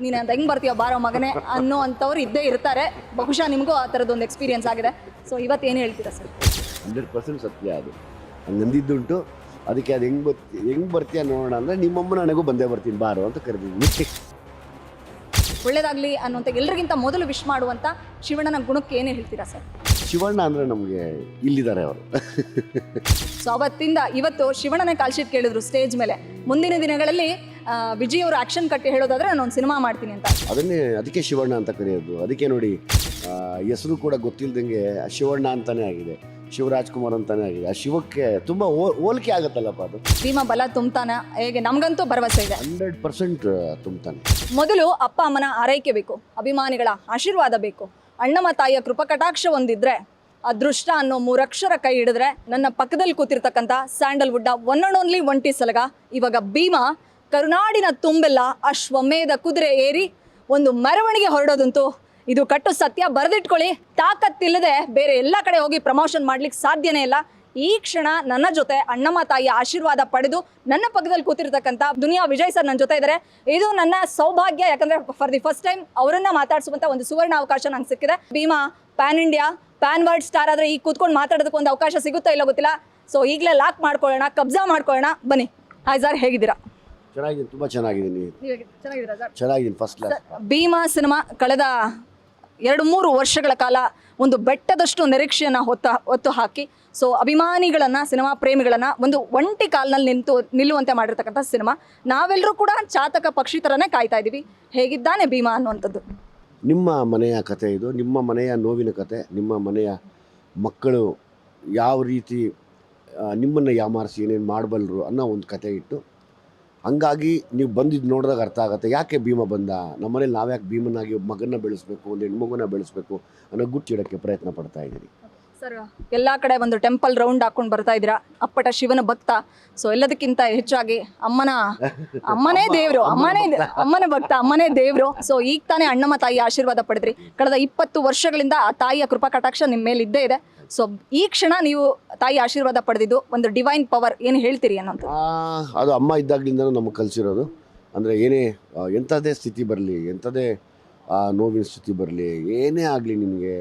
ನೀನು ಅಂತ ಹೆಂಗೆ ಬರ್ತೀಯ ಬಾರೋ ಮಗನೇ ಅನ್ನೋ ಅಂಥವ್ರು ಇದ್ದೇ ಇರ್ತಾರೆ. ಬಹುಶಃ ನಿಮಗೂ ಆ ಥರದ್ದೊಂದು ಎಕ್ಸ್ಪೀರಿಯನ್ಸ್ ಆಗಿದೆ. ಸೊ ಇವತ್ತು ಏನು ಹೇಳ್ತೀರಾ ಸರ್? ಹಂಡ್ರೆಡ್ ಪರ್ಸೆಂಟ್ ಸತ್ಯ ಅದು. ಹಂಗೆ ಅಂದಿದ್ದುಂಟು ಅದಕ್ಕೆ ಅದು ಹೆಂಗೆ ಬರ್ತಿ ಹೆಂಗೆ ಬರ್ತೀಯ ನೋಡೋಣ ಅಂದರೆ ನಿಮ್ಮಮ್ಮ ನನಗೂ ಬಂದೇ ಬರ್ತೀನಿ ಬಾರೋ ಅಂತ ಕರೆದಿದ್ದೀನಿ. ಒಳ್ಳೇದಾಗಲಿ ಅನ್ನುವಂಥ ಎಲ್ರಿಗಿಂತ ಮೊದಲು ವಿಶ್ ಮಾಡುವಂಥ ಶಿವಣ್ಣನ ಗುಣಕ್ಕೆ ಏನು ಹೇಳ್ತೀರಾ ಸರ್? ಶಿವಣ್ಣ ಅಂದರೆ ನಮಗೆ ಇಲ್ಲಿದ್ದಾರೆ ಅವರು. ಸೊ ಅವತ್ತಿಂದ ಇವತ್ತು ಶಿವಣ್ಣನ ಕಾಲ್ಶೀಟ್ ಕೇಳಿದ್ರು ಸ್ಟೇಜ್ ಮೇಲೆ. ಮುಂದಿನ ದಿನಗಳಲ್ಲಿ ವಿಜಯ್ ಅವರು ಆಕ್ಷನ್ ಕಟ್ಟಿ ಹೇಳೋದಾದ್ರೆ ನಾನು ಒಂದು ಸಿನಿಮಾ ಮಾಡ್ತೀನಿ ಅಂತ. ಅದನ್ನೇ ಅದಕ್ಕೆ ಶಿವಣ್ಣ ಅಂತ ಕರೆಯೋದು. ಅದಕ್ಕೆ ನೋಡಿ ಆ, ಹೆಸರು ಕೂಡ ಗೊತ್ತಿಲ್ದಂಗೆ ಶಿವಣ್ಣ ಅಂತಾನೆ ಆಗಿದೆ. ಶಿವರಾಜ್ಕುಮಾರ್ ಅಂತಾನೆ ಆಗಿದೆ. ಆ ಶಿವಕ್ಕೆ ತುಂಬಾ ಹೋಲಿಕೆ ಆಗುತ್ತಲ್ಲಪ್ಪ ಅದು? ಭೀಮ ಬಲ ತುಂಬ್ತಾನ. ಹೇಗೆ ನಮಗಂತೂ ಭರವಸೆ ಇದೆ. ಹಂಡ್ರೆಡ್ ಪರ್ಸೆಂಟ್ ತುಂಬತಾನೆ. ಮೊದಲು ಅಪ್ಪ ಅಮ್ಮನ ಆರೈಕೆ ಬೇಕು ಅಭಿಮಾನಿಗಳ ಆಶೀರ್ವಾದ ಬೇಕು. ಅಣ್ಣಮ್ಮ ತಾಯಿಯ ಕೃಪಕಟಾಕ್ಷ ಒಂದಿದ್ರೆ ಅದೃಷ್ಟ ಅನ್ನೋ ಮೂರಕ್ಷರ ಕೈ ಹಿಡಿದ್ರೆ ನನ್ನ ಪಕ್ಕದಲ್ಲಿ ಕೂತಿರ್ತಕ್ಕಂಥ ಸ್ಯಾಂಡಲ್ವುಡ್ಡ ಒನ್ ಅಂಡ್ ಓನ್ಲಿ ಒಂಟಿ ಸಲಗ ಇವಾಗ ಭೀಮಾ ಕರುನಾಡಿನ ತುಂಬೆಲ್ಲ ಅಶ್ವಮೇಧ ಕುದುರೆ ಏರಿ ಒಂದು ಮೆರವಣಿಗೆ ಹೊರಡೋದಂತೂ ಇದು ಕಟ್ಟು ಸತ್ಯ ಬರೆದಿಟ್ಕೊಳ್ಳಿ. ತಾಕತ್ತಿಲ್ಲದೆ ಬೇರೆ ಎಲ್ಲ ಕಡೆ ಹೋಗಿ ಪ್ರಮೋಷನ್ ಮಾಡ್ಲಿಕ್ಕೆ ಸಾಧ್ಯನೇ ಇಲ್ಲ. ಈ ಕ್ಷಣ ನನ್ನ ಜೊತೆ ಅಣ್ಣಮ್ಮ ತಾಯಿಯ ಆಶೀರ್ವಾದ ಪಡೆದು ನನ್ನ ಪಕ್ಕದಲ್ಲಿ ಕೂತಿರ್ತಕ್ಕಂಥ ದುನಿಯಾ ವಿಜಯ್ ಸರ್ ನನ್ನ ಜೊತೆ ಇದ್ದಾರೆ. ಇದು ನನ್ನ ಸೌಭಾಗ್ಯ, ಯಾಕಂದ್ರೆ ಫಾರ್ ದಿ ಫಸ್ಟ್ ಟೈಮ್ ಅವರನ್ನ ಮಾತಾಡಿಸುವಂತ ಒಂದು ಸುವರ್ಣ ಅವಕಾಶ ನಂಗೆ ಸಿಕ್ಕಿದೆ. Bhima pan India pan world star ಆದ್ರೆ ಈಗ ಕೂತ್ಕೊಂಡು ಮಾತಾಡೋದಕ್ಕೆ ಒಂದು ಅವಕಾಶ ಸಿಗುತ್ತೋ ಇಲ್ಲ ಗೊತ್ತಿಲ್ಲ. ಸೊ ಈಗಲೇ ಲಾಕ್ ಮಾಡ್ಕೊಳ್ಳೋಣ, ಕಬ್ಜಾ ಮಾಡ್ಕೊಳ್ಳೋಣ. ಬನ್ನಿ. ಹಾಯ್ ಸರ್ ಹೇಗಿದ್ದೀರಾ? ಚೆನ್ನಾಗಿದ್ದೀನಿ ತುಂಬ ಚೆನ್ನಾಗಿದ್ದೀನಿ ಚೆನ್ನಾಗಿದ್ದೀರಾ ಸರ್ ಚೆನ್ನಾಗಿದ್ದೀನಿ ಫಸ್ಟ್ ಕ್ಲಾಸ್ ಭೀಮಾ ಸಿನಿಮಾ ಕಳೆದ ಎರಡು ಮೂರು ವರ್ಷಗಳ ಕಾಲ ಒಂದು ಬೆಟ್ಟದಷ್ಟು ನಿರೀಕ್ಷೆಯನ್ನು ಹೊತ್ತ ಹೊತ್ತು ಹಾಕಿ. ಸೊ ಅಭಿಮಾನಿಗಳನ್ನು ಸಿನಿಮಾ ಪ್ರೇಮಿಗಳನ್ನು ಒಂದು ಒಂಟಿ ಕಾಲ್ನಲ್ಲಿ ನಿಂತು ನಿಲ್ಲುವಂತೆ ಮಾಡಿರ್ತಕ್ಕಂಥ ಸಿನಿಮಾ. ನಾವೆಲ್ಲರೂ ಕೂಡ ಚಾತಕ ಪಕ್ಷಿ ಥರನೇ ಕಾಯ್ತಾ ಇದ್ದೀವಿ. ಹೇಗಿದ್ದಾನೆ ಭೀಮಾ ಅನ್ನುವಂಥದ್ದು? ನಿಮ್ಮ ಮನೆಯ ಕತೆ ಇದು. ನಿಮ್ಮ ಮನೆಯ ನೋವಿನ ಕತೆ. ನಿಮ್ಮ ಮನೆಯ ಮಕ್ಕಳು ಯಾವ ರೀತಿ ನಿಮ್ಮನ್ನು ಯಾಮಾರಿಸಿ ಏನೇನು ಮಾಡಬಲ್ಲರು ಅನ್ನೋ ಒಂದು ಕತೆ ಇಟ್ಟು ಹಂಗಾಗಿ ನೀವು ಬಂದಿದ್ದು ನೋಡಿದಾಗ ಅರ್ಥ ಆಗುತ್ತೆ. ಯಾಕೆ ಭೀಮ ಬಂದ? ನಮ್ಮನೇಲಿ ನಾವ್ಯಾಕೆ ಭೀಮನಾಗಿ ಒಬ್ಬ ಮಗನ್ನ ಬೆಳೆಸ್ಬೇಕು ಒಂದು ಹೆಣ್ಮಗುನ ಬೆಳೆಸ್ಬೇಕು ಅನ್ನೋ ಗುಟ್ಟಿಡೋಕ್ಕೆ ಪ್ರಯತ್ನ ಪಡ್ತಾ ಇದ್ದೀನಿ ಸರ್ ಎಲ್ಲ ಕಡೆ ಒಂದು ಟೆಂಪಲ್ ರೌಂಡ್ ಹಾಕೊಂಡು ಬರ್ತಾ ಇದ್ದೀರಾ? ಅಪ್ಪಟ ಶಿವನ ಭಕ್ತ. ಸೊ ಎಲ್ಲದಕ್ಕಿಂತ ಹೆಚ್ಚಾಗಿ ಅಮ್ಮನ ಅಮ್ಮನೇ ದೇವ್ರು. ಅಮ್ಮನೇ ಅಮ್ಮನ ಭಕ್ತ. ಅಮ್ಮನೇ ದೇವ್ರು. ಸೊ ಈಗ ತಾನೇ ಅಣ್ಣಮ್ಮ ತಾಯಿ ಆಶೀರ್ವಾದ ಪಡೆದ್ರಿ. ಕಳೆದ ಇಪ್ಪತ್ತು ವರ್ಷಗಳಿಂದ ಆ ತಾಯಿಯ ಕೃಪಾ ಕಟಾಕ್ಷ ನಿಮ್ಮ ಮೇಲೆ ಇದ್ದೇ ಇದೆ. ಸೊ ಈ ಕ್ಷಣ ನೀವು ತಾಯಿ ಆಶೀರ್ವಾದ ಪಡೆದಿದ್ದು ಒಂದು ಡಿವೈನ್ ಪವರ್ ಏನು ಹೇಳ್ತೀರಿ ಅನ್ನೋದು? ಅದು ಅಮ್ಮ ಇದ್ದಾಗಲಿಂದ ನಮಗೆ ಕಲಿಸಿರೋದು. ಅಂದರೆ ಏನೇ ಎಂಥದೇ ಸ್ಥಿತಿ ಬರಲಿ ಎಂಥದೇ ನೋವಿನ ಸ್ಥಿತಿ ಬರಲಿ, ಏನೇ ಆಗಲಿ ನಿಮಗೆ,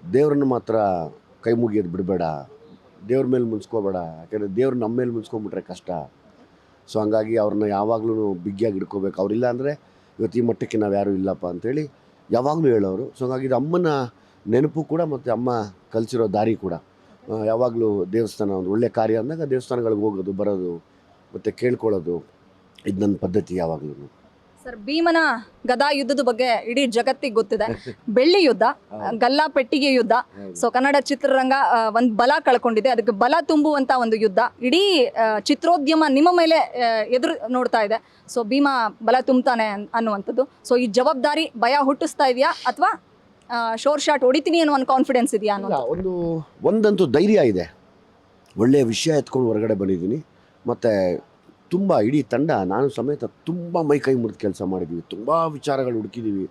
ದೇವ್ರನ್ನ ಮಾತ್ರ ಕೈ ಮುಗಿಯೋದು ಬಿಡಬೇಡ. ದೇವ್ರ ಮೇಲೆ ಮುನ್ಸ್ಕೋಬೇಡ. ಯಾಕಂದರೆ ದೇವ್ರು ನಮ್ಮ ಮೇಲೆ ಮುನ್ಸ್ಕೊಂಬಿಟ್ರೆ ಕಷ್ಟ. ಸೊ ಹಂಗಾಗಿ ಅವ್ರನ್ನ ಯಾವಾಗಲೂ ಬಿಗ್ಗಿಯಾಗಿ ಇಟ್ಕೋಬೇಕು ಅವರಿಲ್ಲ ಅಂದರೆ ಇವತ್ತು ಈ ಮಟ್ಟಕ್ಕೆ ನಾವು ಯಾರೂ ಇಲ್ಲಪ್ಪ ಅಂತೇಳಿ ಯಾವಾಗಲೂ ಹೇಳೋರು. ಸೊ ಹಂಗಾಗಿ ಇದು ಅಮ್ಮನ ನೆನಪು ಕೂಡ ಮತ್ತು ಅಮ್ಮ ಕಲಿಸಿರೋ ದಾರಿ ಕೂಡ. ಯಾವಾಗಲೂ ದೇವಸ್ಥಾನ ಒಂದು ಒಳ್ಳೆ ಕಾರ್ಯ ಅಂದಾಗ ದೇವಸ್ಥಾನಗಳಿಗೆ ಹೋಗೋದು ಬರೋದು ಮತ್ತು ಕೇಳ್ಕೊಳ್ಳೋದು ಇದು ನನ್ನ ಪದ್ಧತಿ ಯಾವಾಗಲೂ ಸರ್ ಭೀಮನ ಗದಾ ಯುದ್ಧದ ಬಗ್ಗೆ ಇಡೀ ಜಗತ್ತಿಗೆ ಗೊತ್ತಿದೆ. ಬೆಳ್ಳಿ ಯುದ್ಧ ಗಲ್ಲಾ ಪೆಟ್ಟಿಗೆ ಯುದ್ಧ. ಸೊ ಕನ್ನಡ ಚಿತ್ರರಂಗ ಒಂದು ಬಲ ಕಳ್ಕೊಂಡಿದೆ. ಅದಕ್ಕೆ ಬಲ ತುಂಬುವಂತ ಒಂದು ಯುದ್ಧ. ಇಡೀ ಚಿತ್ರೋದ್ಯಮ ನಿಮ್ಮ ಮೇಲೆ ಎದುರು ನೋಡ್ತಾ ಇದೆ. ಸೊ ಭೀಮ ಬಲ ತುಂಬ್ತಾನೆ ಅನ್- ಅನ್ನುವಂಥದ್ದು. ಸೊ ಈ ಜವಾಬ್ದಾರಿ ಭಯ ಹುಟ್ಟಿಸ್ತಾ ಇದೆಯಾ ಅಥವಾ ಶೋರ್ ಶಾಟ್ ಹೊಡಿತೀನಿ ಅನ್ನೋ ಒಂದು ಕಾನ್ಫಿಡೆನ್ಸ್ ಇದೆಯಾ ಅನ್ನೋ ಒಂದು, ಒಂದಂತೂ ಧೈರ್ಯ ಇದೆ. ಒಳ್ಳೆಯ ವಿಷಯ ಎತ್ಕೊಂಡು ಹೊರಗಡೆ ಬಂದಿದ್ದೀನಿ. ಮತ್ತು ತುಂಬ ಇಡೀ ತಂಡ, ನಾನು ಸಮೇತ ತುಂಬ ಮೈ ಕೈ ಮುರಿದು ಕೆಲಸ ಮಾಡಿದ್ದೀವಿ ತುಂಬ ವಿಚಾರಗಳು ಹುಡುಕಿದ್ದೀವಿ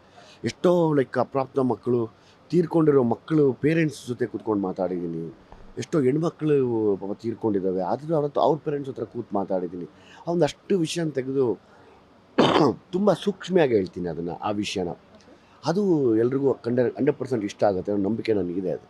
ಎಷ್ಟೋ ಲೈಕ್ ಅಪ್ರಾಪ್ತ ಮಕ್ಕಳು, ತೀರ್ಕೊಂಡಿರೋ ಮಕ್ಕಳು ಪೇರೆಂಟ್ಸ್ ಜೊತೆ ಕೂತ್ಕೊಂಡು ಮಾತಾಡಿದ್ದೀನಿ. ಎಷ್ಟೋ ಹೆಣ್ಮಕ್ಳು ತೀರ್ಕೊಂಡಿದ್ದಾವೆ. ಆದರೂ ಅವರತ್ತು ಅವ್ರ ಪೇರೆಂಟ್ಸ್ ಹತ್ರ ಕೂತು ಮಾತಾಡಿದ್ದೀನಿ. ಆ ಒಂದಷ್ಟು ವಿಷಯನ ತೆಗೆದು ತುಂಬ ಸೂಕ್ಷ್ಮಿಯಾಗಿ ಹೇಳ್ತೀನಿ ಅದನ್ನು, ಆ ವಿಷಯನ. ಅದು ಎಲ್ರಿಗೂ ಕಂಡ ಹಂಡ್ರೆಡ್ ಪರ್ಸೆಂಟ್ ಇಷ್ಟ ಆಗುತ್ತೆ ಅನ್ನೋ ನಂಬಿಕೆ ನನಗಿದೆ ಅದು.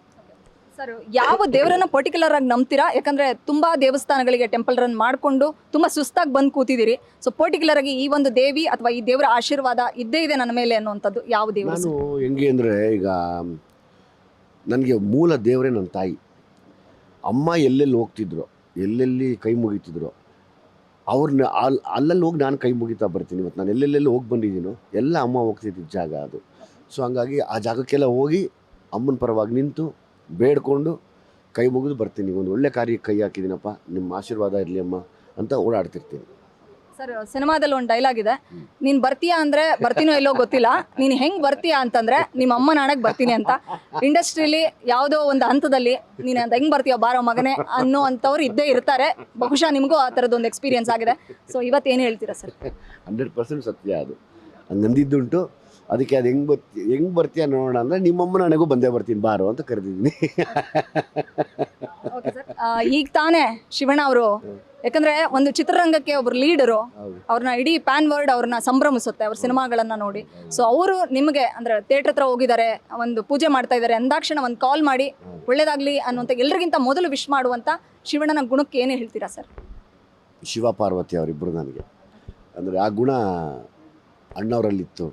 ಸರ್ ಯಾವ ದೇವರನ್ನ ಪರ್ಟಿಕ್ಯುಲರ್ ಆಗಿ ನಂಬ್ತೀರಾ? ಯಾಕಂದ್ರೆ ತುಂಬಾ ದೇವಸ್ಥಾನಗಳಿಗೆ ಟೆಂಪಲ್ ರನ್ ಮಾಡಿಕೊಂಡು ತುಂಬಾ ಸುಸ್ತಾಗಿ ಬಂದು ಕೂತಿದ್ದೀರಿ ಸೊ ಪರ್ಟಿಕ್ಯುಲರ್ ಆಗಿ ಈ ಒಂದು ದೇವಿ ಅಥವಾ ಈ ದೇವರ ಆಶೀರ್ವಾದ ಇದ್ದೇ ಇದೆ ನನ್ನ ಮೇಲೆ ಅನ್ನುವಂಥದ್ದು ಯಾವ ದೇವರು ನಾನು ಹೆಂಗೆ ಅಂದರೆ ಈಗ ನನಗೆ ಮೂಲ ದೇವರೇ ನನ್ನ ತಾಯಿ. ಅಮ್ಮ ಎಲ್ಲೆಲ್ಲಿ ಹೋಗ್ತಿದ್ರು ಎಲ್ಲೆಲ್ಲಿ ಕೈ ಮುಗಿತಿದ್ರು ಅವ್ರನ್ನ ಅಲ್ಲಿ ಅಲ್ಲಲ್ಲಿ ಹೋಗಿ ನಾನು ಕೈ ಮುಗಿತಾ ಬರ್ತೀನಿ ಇವತ್ತು ನಾನು ಎಲ್ಲೆಲ್ಲೆಲ್ಲಿ ಹೋಗಿ ಬಂದಿದ್ದೀನೋ ಎಲ್ಲ ಅಮ್ಮ ಹೋಗ್ತಿದ್ದ ಜಾಗ ಅದು. ಸೊ ಹಂಗಾಗಿ ಆ ಜಾಗಕ್ಕೆಲ್ಲ ಹೋಗಿ ಅಮ್ಮನ ಪರವಾಗಿ ನಿಂತು ಬೇಡ್ಕೊಂಡು ಕೈ ಮುಗಿದು ಬರ್ತೀನಿ. ಒಂದು ಒಳ್ಳೆ ಕಾರ್ಯಕ್ಕೆ ಕೈ ಹಾಕಿದ್ದೀನಪ್ಪ. ನಿಮ್ಮ ಆಶೀರ್ವಾದ ಇರಲಿ ಅಮ್ಮ ಅಂತ ಓಡಾಡ್ತಿರ್ತೀನಿ. ಸರ್ ಸಿನಿಮಾದಲ್ಲಿ ಒಂದು ಡೈಲಾಗ್ ಇದೆ. ನೀನು ಬರ್ತೀಯಾ ಅಂದ್ರೆ ಬರ್ತೀನೋ ಎಲ್ಲೋ ಗೊತ್ತಿಲ್ಲ. ನೀನು ಹೆಂಗ್ ಬರ್ತೀಯಾ ಅಂತಂದ್ರೆ ನಿಮ್ಮ ಅಮ್ಮ ನಾಣಕ್ ಬರ್ತೀನಿ ಅಂತ. ಇಂಡಸ್ಟ್ರಿಲಿ ಯಾವುದೋ ಒಂದು ಹಂತದಲ್ಲಿ ನೀನು ಅಂತ ಹೆಂಗ್ ಬರ್ತೀಯ ಬಾರೋ ಮಗನೇ ಅನ್ನೋ ಅಂಥವ್ರು ಇದ್ದೇ ಇರ್ತಾರೆ. ಬಹುಶಃ ನಿಮಗೂ ಆ ಥರದ್ದು ಒಂದು ಎಕ್ಸ್ಪೀರಿಯನ್ಸ್ ಆಗಿದೆ. ಸೊ ಇವತ್ತು ಏನು ಹೇಳ್ತೀರಾ ಸರ್? ಹಂಡ್ರೆಡ್ ಪರ್ಸೆಂಟ್ ಸತ್ಯ ಅದು. ನಂದಿದ್ದುಂಟು. ಅದಕ್ಕೆ ಅದು ಹೆಂಗೆ ಬರ್ತಿ ಹೆಂಗೆ ಬರ್ತೀಯ ನೋಡೋಣ ಅಂದರೆ ನಿಮ್ಮಮ್ಮ ನನಗೂ ಬಂದೇ ಬರ್ತೀನಿ ಬಾರು ಅಂತ ಕರೆದಿದ್ದೀನಿ. ಈಗ ತಾನೇ ಶಿವಣ್ಣ ಅವರು ಯಾಕಂದ್ರೆ ಒಂದು ಚಿತ್ರರಂಗಕ್ಕೆ ಒಬ್ರು ಲೀಡರು ಅವ್ರನ್ನ ಇಡೀ ಪ್ಯಾನ್ ವರ್ಡ್ ಅವ್ರನ್ನ ಸಂಭ್ರಮಿಸುತ್ತೆ ಅವ್ರ ಸಿನಿಮಾಗಳನ್ನ ನೋಡಿ. ಸೊ ಅವರು ನಿಮಗೆ ಅಂದ್ರೆ ಥಿಯೇಟರ್ ಹತ್ರ ಹೋಗಿದ್ದಾರೆ ಒಂದು ಪೂಜೆ ಮಾಡ್ತಾ ಇದ್ದಾರೆ ಅಂದಾಕ್ಷಣ ಒಂದು ಕಾಲ್ ಮಾಡಿ ಒಳ್ಳೇದಾಗ್ಲಿ ಅನ್ನುವಂತ ಎಲ್ರಿಗಿಂತ ಮೊದಲು ವಿಶ್ ಮಾಡುವಂತ ಶಿವಣ್ಣನ ಗುಣಕ್ಕೆ ಏನೇ ಹೇಳ್ತೀರಾ ಸರ್ ಶಿವ ಪಾರ್ವತಿ ಅವರಿಬ್ಬರು ನನಗೆ. ಅಂದರೆ ಆ ಗುಣ ಅಣ್ಣವರಲ್ಲಿತ್ತು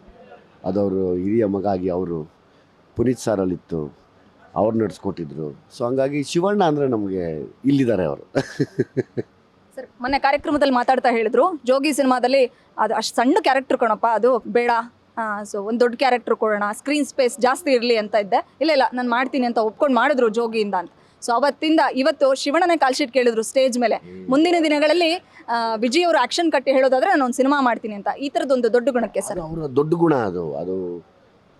ಅದವರು ಹಿರಿಯ ಮಗ ಆಗಿ ಅವರು ಪುನೀತ್ ಸಾರಲ್ಲಿತ್ತು ಅವ್ರು ನಡೆಸ್ಕೊಟ್ಟಿದ್ರು. ಸೊ ಹಂಗಾಗಿ ಶಿವಣ್ಣ ಅಂದರೆ ನಮಗೆ ಇಲ್ಲಿದ್ದಾರೆ ಅವರು. ಸರ್, ಮೊನ್ನೆ ಕಾರ್ಯಕ್ರಮದಲ್ಲಿ ಮಾತಾಡ್ತಾ ಹೇಳಿದ್ರು. ಜೋಗಿ ಸಿನಿಮಾದಲ್ಲಿ ಅದು ಅಷ್ಟು ಸಣ್ಣ ಕ್ಯಾರೆಕ್ಟರ್ ಕೊಡಪ್ಪ ಅದು ಬೇಡ. ಸೊ ಒಂದು ದೊಡ್ಡ ಕ್ಯಾರೆಕ್ಟರ್ ಕೊಡೋಣ ಸ್ಕ್ರೀನ್ ಸ್ಪೇಸ್ ಜಾಸ್ತಿ ಇರಲಿ ಅಂತ ಇದ್ದೆ. ಇಲ್ಲ ಇಲ್ಲ, ನಾನು ಮಾಡ್ತೀನಿ ಅಂತ ಒಪ್ಕೊಂಡು ಮಾಡಿದ್ರು ಜೋಗಿಯಿಂದ ಅಂತ. ಸೊ ಅವತ್ತಿಂದ ಇವತ್ತು ಶಿವಣ್ಣನೇ ಕಾಲ್ಶೀಟ್ ಕೇಳಿದ್ರು ಸ್ಟೇಜ್ ಮೇಲೆ. ಮುಂದಿನ ದಿನಗಳಲ್ಲಿ ವಿಜಯ್ ಅವರು ಆಕ್ಷನ್ ಕಟ್ಟಿ ಹೇಳೋದಾದ್ರೆ ನಾನು ಒಂದು ಸಿನಿಮಾ ಮಾಡ್ತೀನಿ ಅಂತ. ಈ ಥರದ್ದೊಂದು ದೊಡ್ಡ ಗುಣಕ್ಕೆ ಸರ್. ಅವರ ದೊಡ್ಡ ಗುಣ ಅದು. ಅದು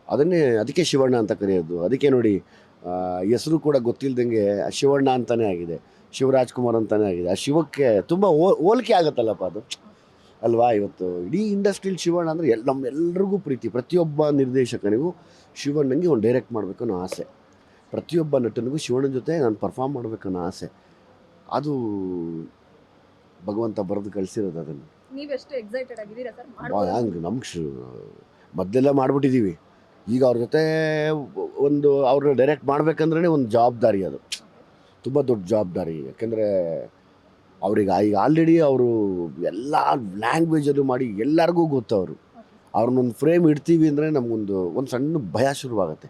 ಅದನ್ನೇ ಅದಕ್ಕೆ ಶಿವಣ್ಣ ಅಂತ ಕರೆಯೋದು. ಅದಕ್ಕೆ ನೋಡಿ ಹೆಸರು ಕೂಡ ಗೊತ್ತಿಲ್ಲದಂಗೆ ಶಿವಣ್ಣ ಅಂತಾನೆ ಆಗಿದೆ. ಶಿವರಾಜ್ ಕುಮಾರ್ ಅಂತಾನೆ ಆಗಿದೆ. ಆ ಶಿವಕ್ಕೆ ತುಂಬ ಹೋಲಿಕೆ ಆಗುತ್ತಲ್ಲಪ್ಪ ಅದು? ಅಲ್ವಾ? ಇವತ್ತು ಇಡೀ ಇಂಡಸ್ಟ್ರಿಯಲ್ಲಿ ಶಿವಣ್ಣ ಅಂದರೆ ಎಲ್ ನಮ್ಮೆಲ್ರಿಗೂ ಪ್ರೀತಿ. ಪ್ರತಿಯೊಬ್ಬ ನಿರ್ದೇಶಕನಿಗೂ ಶಿವಣ್ಣಂಗೆ ಒಂದು ಡೈರೆಕ್ಟ್ ಮಾಡಬೇಕು ಅನ್ನೋ ಆಸೆ. ಪ್ರತಿಯೊಬ್ಬ ನಟನಿಗೂ ಶಿವಣ್ಣನ ಜೊತೆ ನಾನು ಪರ್ಫಾರ್ಮ್ ಮಾಡಬೇಕನ್ನೋ ಆಸೆ. ಅದು ಭಗವಂತ ಬರೆದು ಕಳಿಸಿರೋದು ಅದನ್ನು. ನೀವೆಷ್ಟು ಎಕ್ಸೈಟೆಡ್ ಆಗಿದ್ದೀರಾ ಸರ್? ಹಂಗೆ ನಮ್ಗೆ ಶು ಮೊದಲೆಲ್ಲ ಮಾಡಿಬಿಟ್ಟಿದ್ದೀವಿ ಈಗ ಅವ್ರ ಜೊತೆ ಒಂದು ಅವ್ರನ್ನ ಡೈರೆಕ್ಟ್ ಮಾಡಬೇಕಂದ್ರೆ ಒಂದು ಜವಾಬ್ದಾರಿ ಅದು. ತುಂಬ ದೊಡ್ಡ ಜವಾಬ್ದಾರಿ. ಯಾಕೆಂದರೆ ಅವ್ರಿಗೆ ಈಗ ಆಲ್ರೆಡಿ ಅವರು ಎಲ್ಲ ಲ್ಯಾಂಗ್ವೇಜಲ್ಲೂ ಮಾಡಿ ಎಲ್ಲರಿಗೂ ಗೊತ್ತು ಅವರು ಅವ್ರನ್ನೊಂದು ಫ್ರೇಮ್ ಇಡ್ತೀವಿ ಅಂದರೆ ನಮಗೊಂದು ಒಂದು ಸಣ್ಣ ಭಯ ಶುರುವಾಗುತ್ತೆ.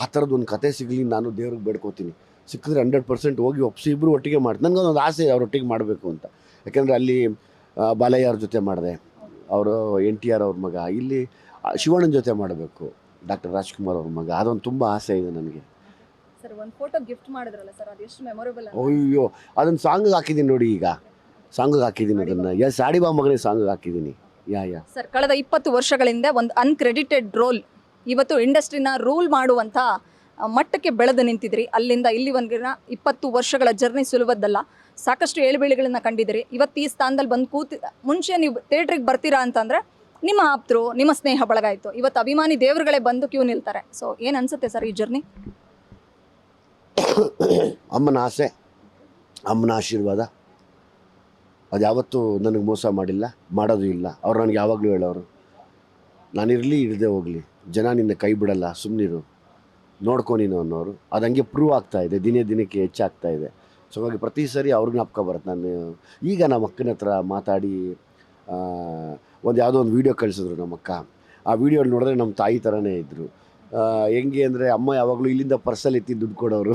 ಆ ಥರದ್ದು ಒಂದು ಕತೆ ಸಿಗಲಿ, ನಾನು ದೇವ್ರಿಗೆ ಬೇಡ್ಕೋತೀನಿ. ಸಿಕ್ಕಿದ್ರೆ ಹಂಡ್ರೆಡ್ ಪರ್ಸೆಂಟ್ ಹೋಗಿ ಒಪ್ಸಿ ಇಬ್ಬರು ಒಟ್ಟಿಗೆ ಮಾಡಿ ನನಗೊಂದು ಆಸೆ ಅವ್ರೊಟ್ಟಿಗೆ ಮಾಡಬೇಕು ಅಂತ. ಯಾಕೆಂದರೆ ಅಲ್ಲಿ ಬಾಲಯ್ಯವ್ರ ಜೊತೆ ಮಾಡಿದೆ. ಅವರು ಎನ್ ಟಿ ಆರ್ ಅವ್ರ ಮಗ. ಇಲ್ಲಿ ಶಿವಣ್ಣನ ಜೊತೆ ಮಾಡಬೇಕು. ಡಾಕ್ಟರ್ ರಾಜ್ಕುಮಾರ್ ಅವ್ರ ಮಗ. ಅದೊಂದು ತುಂಬ ಆಸೆ ಇದೆ ನನಗೆ. ಸರ್ ಒಂದು ಫೋಟೋ ಗಿಫ್ಟ್ ಮಾಡಿದ್ರಲ್ಲ ಸರ್ ಅದು ಎಷ್ಟು ಮೆಮೊರೇಬಲ್ ಅಯ್ಯೋ ಅದನ್ನು ಸಾಂಗಿಗೆ ಹಾಕಿದ್ದೀನಿ ನೋಡಿ ಈಗ. ಸಾಂಗಿಗೆ ಹಾಕಿದ್ದೀನಿ ಅದನ್ನು. ಯಾ ಸಾಡಿ ಬಾ ಮಗನೇ ಸಾಂಗಿಗೆ ಹಾಕಿದ್ದೀನಿ ಯಾ ಯಾ ಸರ್ ಕಳೆದ ಇಪ್ಪತ್ತು ವರ್ಷಗಳಿಂದ ಒಂದು ಅನ್ಕ್ರೆಡಿಟೆಡ್ ರೋಲ್ ಇವತ್ತು ಇಂಡಸ್ಟ್ರಿನ ರೂಲ್ ಮಾಡುವಂಥ ಮಟ್ಟಕ್ಕೆ ಬೆಳೆದು ನಿಂತಿದ್ರಿ. ಅಲ್ಲಿಂದ ಇಲ್ಲಿ ಒಂದಿನ ಇಪ್ಪತ್ತು ವರ್ಷಗಳ ಜರ್ನಿ ಸುಲಭದ್ದಲ್ಲ. ಸಾಕಷ್ಟು ಏಳುಬೀಳುಗಳನ್ನ ಕಂಡಿದ್ದೀರಿ. ಇವತ್ತು ಈ ಸ್ಥಾನದಲ್ಲಿ ಬಂದು ಕೂತಿ ಮುಂಚೆ ನೀವು ಥಿಯೇಟ್ರಿಗೆ ಬರ್ತೀರಾ ಅಂತಂದರೆ ನಿಮ್ಮ ಆಪ್ತರು ನಿಮ್ಮ ಸ್ನೇಹ ಬಳಗಾಯಿತು. ಇವತ್ತು ಅಭಿಮಾನಿ ದೇವರುಗಳೇ ಬಂದು ಕ್ಯೂ ನಿಲ್ತಾರೆ. ಸೊ ಏನು ಅನ್ಸುತ್ತೆ ಸರ್ ಈ ಜರ್ನಿ ಅಮ್ಮನ ಆಸೆ, ಅಮ್ಮನ ಆಶೀರ್ವಾದ. ಅದು ಯಾವತ್ತೂ ನನಗೆ ಮೋಸ ಮಾಡಿಲ್ಲ, ಮಾಡೋದು ಇಲ್ಲ. ಅವ್ರು ನನಗೆ ಯಾವಾಗಲೂ ಹೇಳೋರು ನಾನಿರಲಿ ಇರದೆ ಹೋಗಲಿ. ಜನ ನಿನ್ನ ಕೈ ಬಿಡಲ್ಲ ಸುಮ್ಮನಿರು ನೋಡ್ಕೊ ನೀನು ಅನ್ನೋರು. ಅದು ಹಂಗೆ ಪ್ರೂವ್ ಆಗ್ತಾ ಇದೆ, ದಿನೇ ದಿನಕ್ಕೆ ಹೆಚ್ಚಾಗ್ತಾ ಇದೆ. ಸೊ ಹಾಗಾಗಿ ಪ್ರತಿ ಸರಿ ಅವ್ರ ಜ್ಞಾಪಕ ಬರುತ್ತೆ. ನಾನು ಈಗ ನಮ್ಮ ಅಕ್ಕನ ಹತ್ರ ಮಾತಾಡಿ ಒಂದು ಯಾವುದೋ ಒಂದು ವೀಡಿಯೋ ಕಳಿಸಿದ್ರು ನಮ್ಮ ಅಕ್ಕ ಆ ವೀಡಿಯೋ ನೋಡಿದ್ರೆ ನಮ್ಮ ತಾಯಿ ಥರನೇ ಇದ್ದರು ಹೆಂಗೆ ಅಂದರೆ ಅಮ್ಮ ಯಾವಾಗಲೂ ಇಲ್ಲಿಂದ ಪರ್ಸಲ್ಲಿ ಎತ್ತಿ ದುಡ್ಡು ಕೊಡೋರು.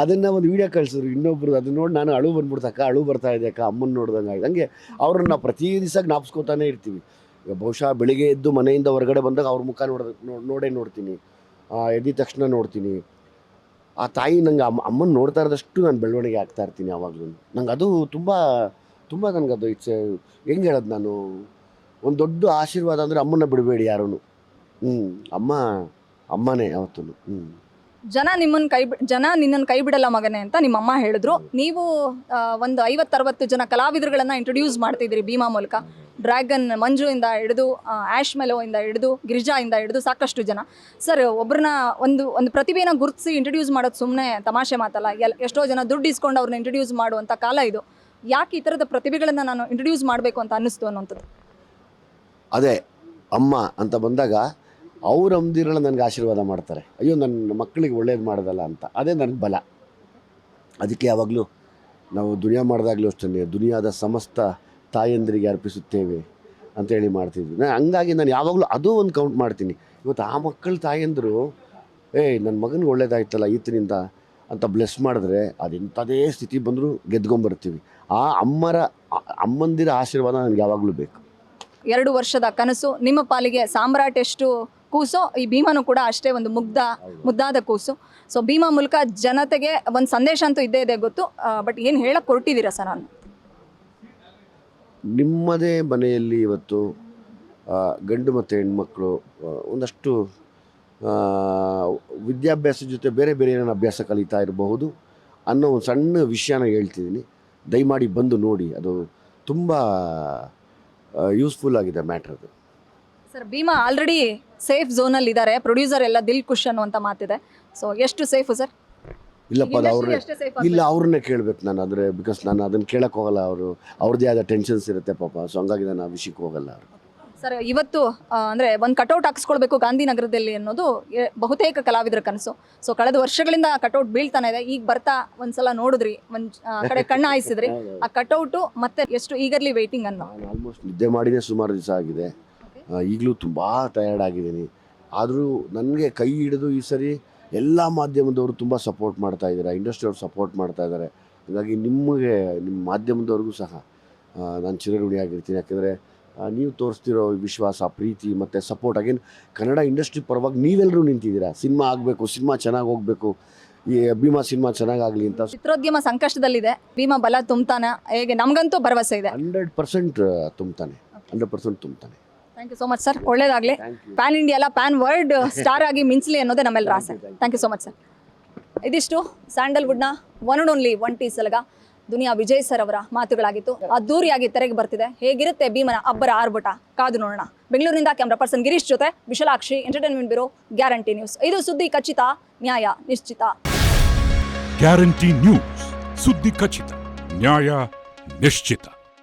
ಅದನ್ನು ಒಂದು ವೀಡಿಯೋ ಕಳಿಸಿದ್ರು. ಇನ್ನೊಬ್ರು ಅದನ್ನ ನೋಡಿ ನಾನು ಅಳು ಬಂದ್ಬಿಡ್ತು ಅಕ್ಕ, ಅಳು ಬರ್ತಾ ಇದೆ ಅಕ್ಕ, ಅಮ್ಮನ ನೋಡ್ದಂಗೆ ಆಗಿದೆ ಹಂಗೆ ಅವ್ರನ್ನ ಪ್ರತಿ ದಿವಸ ಜ್ಞಾಪಿಸ್ಕೋತಾನೆ ಇರ್ತೀವಿ. ಬಹುಶಃ ಬೆಳಿಗ್ಗೆ ಎದ್ದು ಮನೆಯಿಂದ ಹೊರಗಡೆ ಬಂದಾಗ ಅವ್ರ ಮುಖ ನೋಡ ನೋಡೇ ನೋಡ್ತೀನಿ. ಎದ್ದ ಎದ್ದಿದ ತಕ್ಷಣ ನೋಡ್ತೀನಿ. ಆ ತಾಯಿ ನಂಗೆ ಅಮ್ಮ, ಅಮ್ಮನ ನೋಡ್ತಾ ಇರೋದಷ್ಟು ನಾನು ಬೆಳವಣಿಗೆ ಆಗ್ತಾ ಇರ್ತೀನಿ ಯಾವಾಗಲೂ. ನಂಗೆ ಅದು ತುಂಬ ತುಂಬ ನನಗೆ ಅದು ಇಟ್ಸ್ ಹೆಂಗೆ ಹೇಳೋದು ನಾನು? ಒಂದು ದೊಡ್ಡ ಆಶೀರ್ವಾದ ಅಂದರೆ ಅಮ್ಮನ್ನ ಬಿಡಬೇಡಿ ಯಾರೂ ಹ್ಞೂ ಅಮ್ಮ ಅಮ್ಮನೇ ಯಾವತ್ತೂ ಜನ ನಿಮ್ಮನ್ನ ಕೈ ಬಿ- ಜನ ನಿನ್ನ ಕೈ ಬಿಡಲ್ಲ ಮಗನೇ ಅಂತ ನಿಮ್ಮ ಅಮ್ಮ ಹೇಳಿದ್ರು. ನೀವು ಒಂದು ಒಂದು ಐವತ್ತರವತ್ತು ಜನ ಕಲಾವಿದರುಗಳನ್ನ ಇಂಟ್ರೊಡ್ಯೂಸ್ ಮಾಡ್ತಿದ್ರಿ ಭೀಮಾ ಮೂಲಕ. ಡ್ರ್ಯಾಗನ್ ಮಂಜು ಇಂದ ಹಿಡಿದು ಆಶ್ ಮೆಲೋ ಇಂದ ಹಿಡಿದು ಗಿರಿಜಾ ಇಂದ ಹಿಡಿದು ಸಾಕಷ್ಟು ಜನ. ಸರ್ ಒಬ್ಬರನ್ನ ಒಂದು ಒಂದು ಪ್ರತಿಭೆನ ಗುರುತಿಸಿ ಇಂಟ್ರೊಡ್ಯೂಸ್ ಮಾಡೋದು ಸುಮ್ಮನೆ ತಮಾಷೆ ಮಾತಲ್ಲ. ಎಲ್ ಎಷ್ಟೋ ಜನ ದುಡ್ಡು ಇಸ್ಕೊಂಡು ಅವ್ರನ್ನ ಇಂಟ್ರೊಡ್ಯೂಸ್ ಮಾಡುವಂಥ ಕಾಲ ಇದು. ಯಾಕೆ ಈ ಥರದ ಪ್ರತಿಭೆಗಳನ್ನು ನಾನು ಇಂಟ್ರೊಡ್ಯೂಸ್ ಮಾಡಬೇಕು ಅಂತ ಅನ್ನಿಸ್ತು ಅನ್ನೋಂಥದ್ದು ಅದೇ ಅಮ್ಮ ಅಂತ ಬಂದಾಗ ಅವ್ರ ಅಮ್ದಿರಲ್ಲ ನನಗೆ ಆಶೀರ್ವಾದ ಮಾಡ್ತಾರೆ. ಅಯ್ಯೋ ನನ್ನ ಮಕ್ಕಳಿಗೆ ಒಳ್ಳೇದು ಮಾಡೋದಲ್ಲ ಅಂತ. ಅದೇ ನನಗೆ ಬಲ. ಅದಕ್ಕೆ ಯಾವಾಗಲೂ ನಾವು ದುನಿಯಾ ಮಾಡಿದಾಗಲೂ ಅಷ್ಟೇ, ದುನಿಯಾದ ಸಮಸ್ತ ತಾಯಂದಿರಿಗೆ ಅರ್ಪಿಸುತ್ತೇವೆ ಅಂತೇಳಿ ಮಾಡ್ತಿದ್ವಿ. ನಾನು ಹಂಗಾಗಿ ನಾನು ಯಾವಾಗಲೂ ಅದು ಒಂದು ಕೌಂಟ್ ಮಾಡ್ತೀನಿ. ಇವತ್ತು ಆ ಮಕ್ಕಳ ತಾಯಂದರು, ಏಯ್ ನನ್ನ ಮಗನಿಗೆ ಒಳ್ಳೇದಾಯ್ತಲ್ಲ ಈತನಿಂದ ಅಂತ ಬ್ಲೆಸ್ ಮಾಡಿದ್ರೆ ಅದೆಂಥದೇ ಸ್ಥಿತಿ ಬಂದರೂ ಗೆದ್ಕೊಂಬರ್ತೀವಿ. ಆ ಅಮ್ಮರ ಅಮ್ಮಂದಿರ ಆಶೀರ್ವಾದ ನನಗೆ ಯಾವಾಗಲೂ ಬೇಕು. ಎರಡು ವರ್ಷದ ಕನಸು, ನಿಮ್ಮ ಪಾಲಿಗೆ ಸಾಮ್ರಾಟ್ ಎಷ್ಟು ಕೂಸೋ ಈ ಭೀಮನು ಕೂಡ ಅಷ್ಟೇ ಒಂದು ಮುಗ್ಧ ಮುದ್ದಾದ ಕೂಸು. ಸೊ ಭೀಮಾ ಮೂಲಕ ಜನತೆಗೆ ಒಂದು ಸಂದೇಶ ಅಂತೂ ಇದ್ದೇ ಇದೆ ಗೊತ್ತು. ಬಟ್ ಏನು ಹೇಳಕ್ಕೆ ಹೊರಟಿದ್ದೀರಾ ಸರ್ ನಾನು ನಿಮ್ಮದೇ ಮನೆಯಲ್ಲಿ ಇವತ್ತು ಗಂಡು ಮತ್ತು ಹೆಣ್ಮಕ್ಳು ಒಂದಷ್ಟು ವಿದ್ಯಾಭ್ಯಾಸ ವಿದ್ಯಾಭ್ಯಾಸದ ಜೊತೆ ಬೇರೆ ಬೇರೆ ಏನೇನು ಅಭ್ಯಾಸ ಕಲಿತಾ ಇರಬಹುದು ಅನ್ನೋ ಒಂದು ಸಣ್ಣ ವಿಷಯನ ಹೇಳ್ತಿದ್ದೀನಿ. ದಯಮಾಡಿ ಬಂದು ನೋಡಿ. ಅದು ತುಂಬ ಯೂಸ್ಫುಲ್ ಆಗಿದೆ ಮ್ಯಾಟ್ರ್ ಅದು. ಸರ್ ಭೀಮಾ ಆಲ್ರೆಡಿ ಸೇಫ್ ಝೋನಲ್ಲಿ ಇದ್ದಾರೆ ಪ್ರೊಡ್ಯೂಸರ್ ಎಲ್ಲ ದಿಲ್ ಖುಷ್ ಅನ್ನುವಂಥ ಮಾತಿದೆ. ಸೊ ಎಷ್ಟು ಸೇಫ್ ಸರ್? ಇಲ್ಲಪ್ಪ ಅದು ಅವ್ರನ್ನೇ ಇಲ್ಲ ಅವ್ರನ್ನೇ ಕೇಳ್ಬೇಕು ನಾನು. ಅಂದರೆ ಬಿಕಾಸ್ ನಾನು ಅದನ್ನು ಕೇಳಕ್ಕೆ ಹೋಗಲ್ಲ ಅವರು. ಅವ್ರದ್ದೇ ಆದ ಟೆನ್ಷನ್ಸ್ ಇರುತ್ತೆ ಪಾಪ. ಸೊ ಹಂಗಾಗಿ ನಾನು ಆ ವಿಷಯಕ್ಕೆ ಹೋಗಲ್ಲ ಅವರು ಸರ್ ಇವತ್ತು ಆ, ಅಂದ್ರೆ ಒಂದು ಕಟೌಟ್ ಹಾಕಿಸ್ಕೊಳ್ಬೇಕು ಗಾಂಧಿನಗರದಲ್ಲಿ ಅನ್ನೋದು ಎ- ಬಹುತೇಕ ಕಲಾವಿದರ ಕನಸು. ಸೊ ಕಳೆದ ವರ್ಷಗಳಿಂದ ಕಟೌಟ್ ಬೀಳ್ತಾನೆ ಇದೆ. ಈಗ ಬರ್ತಾ ಒಂದ್ಸಲ ನೋಡಿದ್ರಿ. ಒಂದು ಆ, ಕಡೆ ಕಣ್ಣು ಹಾಯಿಸಿದ್ರಿ. ಆ ಕಟೌಟು ಮತ್ತೆ ಎಷ್ಟು ಈಗರ್ಲಿ ವೇಟಿಂಗ್ ಅನ್ನೋ. ನಾನು ಆಲ್ಮೋಸ್ಟ್ ನಿದ್ದೆ ಮಾಡಿನೇ ಸುಮಾರು ದಿವಸ ಆಗಿದೆ. ಈಗಲೂ ತುಂಬ ಟಯರ್ಡ್ ಆಗಿದ್ದೀನಿ. ಆದರೂ ನನಗೆ ಕೈ ಹಿಡಿದು ಈ ಸರಿ ಎಲ್ಲ ಮಾಧ್ಯಮದವರು ತುಂಬ ಸಪೋರ್ಟ್ ಮಾಡ್ತಾ ಇದ್ದಾರೆ. ಇಂಡಸ್ಟ್ರಿಯವ್ರು ಸಪೋರ್ಟ್ ಮಾಡ್ತಾ ಇದ್ದಾರೆ. ಹಾಗಾಗಿ ನಿಮಗೆ ನಿಮ್ಮ ಮಾಧ್ಯಮದವ್ರಿಗೂ ಸಹ ನಾನು ಚಿರಋಣಿಯಾಗಿರ್ತೀನಿ ಯಾಕೆಂದರೆ ನೀವು ತೋರಿಸ್ತಿರೋ ವಿಶ್ವಾಸ ಪ್ರೀತಿ ಮತ್ತು ಸಪೋರ್ಟ್ ಅಗೇನ್ ಕನ್ನಡ ಇಂಡಸ್ಟ್ರಿ ಪರವಾಗಿ ನೀವೆಲ್ಲರೂ ನಿಂತಿದ್ದೀರಾ? ಸಿನಿಮಾ ಆಗಬೇಕು ಸಿನಿಮಾ ಚೆನ್ನಾಗಿ ಹೋಗಬೇಕು. ಈ ಭೀಮಾ ಸಿನಿಮಾ ಚೆನ್ನಾಗಾಗಲಿ ಅಂತ. ಚಿತ್ರೋದ್ಯಮ ಸಂಕಷ್ಟದಲ್ಲಿದೆ. ಭೀಮಾ ಬಲ ತುಂಬ್ತಾನೆ? ಹೇಗೆ? ನಮಗಂತೂ ಭರವಸೆ ಇದೆ. ಹಂಡ್ರೆಡ್ ಪರ್ಸೆಂಟ್ ತುಂಬ್ತಾನೆ. Hundred percent ತುಂಬ್ತಾನೆ. Thank you so much sir ಒಳ್ಳೇದಾಗಲಿ. ಪ್ಯಾನ್ ಇಂಡಿಯಾ ಅಲ್ಲ ಪ್ಯಾನ್ ವರ್ಲ್ಡ್ ಸ್ಟಾರ್ ಆಗಿ ಮಿಂಚಲಿ ಅನ್ನೋದೇ ನಮ್ಮೆಲ್ಲರ ಆಸೆ. Thank you so much sir ಇದಿಷ್ಟು ಸ್ಯಾಂಡಲ್ವುಡ್ನ ಒನ್ ಅಂಡ್ ಓನ್ಲಿ ಒನ್ ಟೀ ಸಲಗ ದುನಿಯಾ ವಿಜಯ್ ಸರ್ ಅವರ ಮಾತುಗಳಾಗಿತ್ತು. ಅದ್ದೂರಿಯಾಗಿ ತೆರೆಗೆ ಬರ್ತಿದೆ. ಹೇಗಿರುತ್ತೆ ಭೀಮನ ಅಬ್ಬರ ಆರ್ಭಟ? ಕಾದು ನೋಡೋಣ. ಬೆಂಗಳೂರಿನಿಂದ ಕ್ಯಾಮ್ರಾ ಪರ್ಸನ್ ಗಿರೀಶ್ ಜೊತೆ Vishalakshi entertainment bureau guarantee news ಇದು ಸುದ್ದಿ ಖಚಿತ ನ್ಯಾಯ ನಿಶ್ಚಿತ. ಗ್ಯಾರಂಟಿ ನ್ಯೂಸ್ ಸುದ್ದಿ ಖಚಿತ ನ್ಯಾಯ ನಿಶ್ಚಿತ.